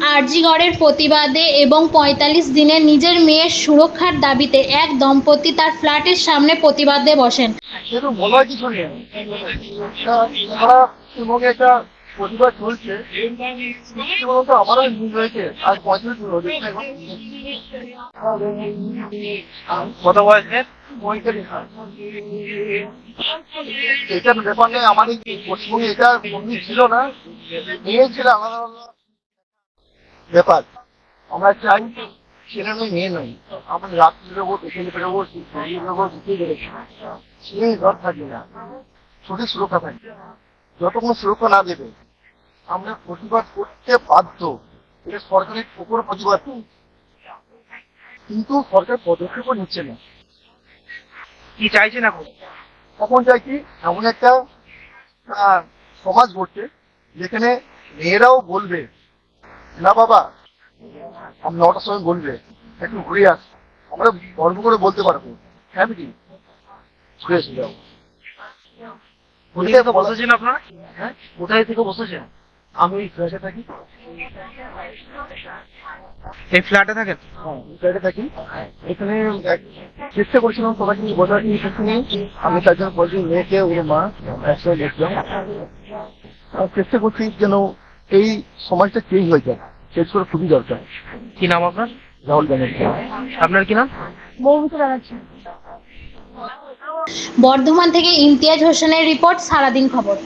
আরজিগড়ের প্রতিবাদে এবং পঁয়তাল্লিশ দিনে নিজের মেয়ের সুরক্ষার দাবিতে এক দম্পতি তার ফ্ল্যাটের সামনে প্রতিবাদে বসেন। এটার ব্যাপার আমাদের পশ্চিমবঙ্গে এটা ছিল না। মেয়ে ছিল আলাদা আলাদা। ব্যাপার। আমরা চাই ছেলে নয় মেয়ে নয়, আমরা রাত্রি বেরোবো, বিকেলে বেরোবো সন্ধ্যে বেরোবো ছেলে ঘর থাকবে না সঠিক সুরক্ষা থাকবে যতক্ষণ সুরক্ষা না দেবে, আমরা প্রতিবাদ করতে বাধ্য। এটা সরকারের উপর প্রতিবাদ। কিন্তু সরকার পদক্ষেপও নিচ্ছে না। কি চাইছেন এখন? তখন চাই কি, এমন একটা সমাজ গড়তে, যেখানে মেয়েরাও বলবে না বাবা আমি নটার সময় বলবে একটু ঘুরে আস আমরা গর্ব করে বলতে পারব ফ্যামিলি ঘুরে এসে কোথায় বসেছেন আপনারা? হ্যাঁ? কোথায় থেকে বসেছেন? আমি ওই ফ্ল্যাটে থাকি। এই ফ্ল্যাটে থাকেন? হ্যাঁ ফ্ল্যাটে থাকি। এখানে চেষ্টা করছিলাম সবাইকে নিয়ে আমি তার জন্য বলছি মেয়েকে ওর মা একসাথে দেখলাম চেষ্টা করছি যেন এই সমাজটা চেঞ্জ হয়ে যায়। চেঞ্জ করা খুবই দরকার। কি নাম আপনার? রাহুল ব্যানার্জি। আপনার কি নাম? বর্ধমান থেকে ইমতিয়াজ হোসেনের রিপোর্ট সারাদিন খবর।